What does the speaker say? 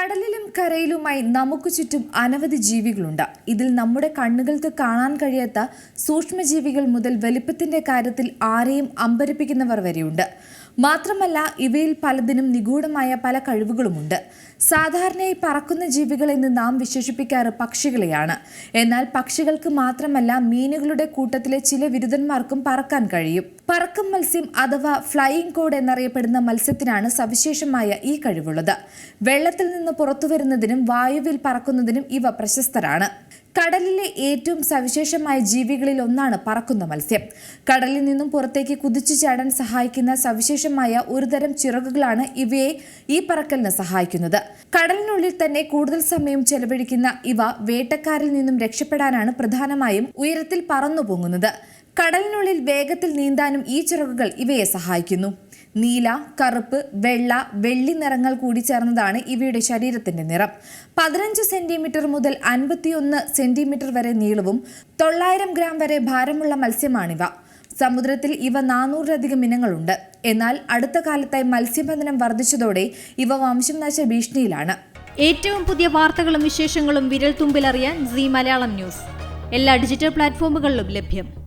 കടലിലും കരയിലുമായി നമുക്ക് ചുറ്റും അനവധി ജീവികളുണ്ട്. ഇതിൽ നമ്മുടെ കണ്ണുകൾക്ക് കാണാൻ കഴിയാത്ത സൂക്ഷ്മജീവികൾ മുതൽ വലിപ്പത്തിന്റെ കാര്യത്തിൽ ആരെയും അമ്പരപ്പിക്കുന്നവർ വരെയുണ്ട്. മാത്രമല്ല ഇവയിൽ പലതിനും നിഗൂഢമായ പല കഴിവുകളുമുണ്ട്. സാധാരണയായി പറക്കുന്ന ജീവികളെന്ന് നാം വിശേഷിപ്പിക്കാറ് പക്ഷികളെയാണ്. എന്നാൽ പക്ഷികൾക്ക് മാത്രമല്ല മീനുകളുടെ കൂട്ടത്തിലെ ചില വിരുദ്ധന്മാർക്കും പറക്കാൻ കഴിയും. പറക്കും മത്സ്യം അഥവാ ഫ്ലൈയിങ് കോഡ് എന്നറിയപ്പെടുന്ന മത്സ്യത്തിനാണ് സവിശേഷമായ ഈ കഴിവുള്ളത്. വെള്ളത്തിൽ നിന്ന് പുറത്തു വരുന്നതിനും വായുവിൽ പറക്കുന്നതിനും ഇവ പ്രശസ്തരാണ്. കടലിലെ ഏറ്റവും സവിശേഷമായ ജീവികളിൽ ഒന്നാണ് പറക്കുന്ന മത്സ്യം. കടലിൽ നിന്നും പുറത്തേക്ക് കുതിച്ചു ചാടാൻ സഹായിക്കുന്ന സവിശേഷമായ ഒരുതരം ചിറകുകളാണ് ഇവയെ ഈ പറക്കലിന് സഹായിക്കുന്നത്. കടലിനുള്ളിൽ തന്നെ കൂടുതൽ സമയം ചെലവഴിക്കുന്ന ഇവ വേട്ടക്കാരിൽ നിന്നും രക്ഷപ്പെടാനാണ് പ്രധാനമായും ഉയരത്തിൽ പറന്നു പൊങ്ങുന്നത്. കടലിനുള്ളിൽ വേഗത്തിൽ നീന്താനും ഈ ചിറകുകൾ ഇവയെ സഹായിക്കുന്നു. നീല കറുപ്പ് വെള്ള വെള്ളി നിറങ്ങൾ കൂടി ചേർന്നതാണ് ഇവയുടെ ശരീരത്തിന്റെ നിറം. പതിനഞ്ച് സെന്റിമീറ്റർ മുതൽ അൻപത്തിയൊന്ന് സെന്റിമീറ്റർ വരെ നീളവും തൊള്ളായിരം ഗ്രാം വരെ ഭാരമുള്ള മത്സ്യമാണിവ. സമുദ്രത്തിൽ ഇവ നാനൂറിലധികം ഇനങ്ങളുണ്ട്. എന്നാൽ അടുത്ത കാലത്തായി മത്സ്യബന്ധനം വർദ്ധിച്ചതോടെ ഇവ വംശനാശ ഭീഷണിയിലാണ്. ഏറ്റവും പുതിയ വാർത്തകളും വിശേഷങ്ങളും വിരൽ തുമ്പിലറിയാൻ സി മലയാളം ന്യൂസ്. എല്ലാ ഡിജിറ്റൽ പ്ലാറ്റ്ഫോമുകളിലും ലഭ്യം.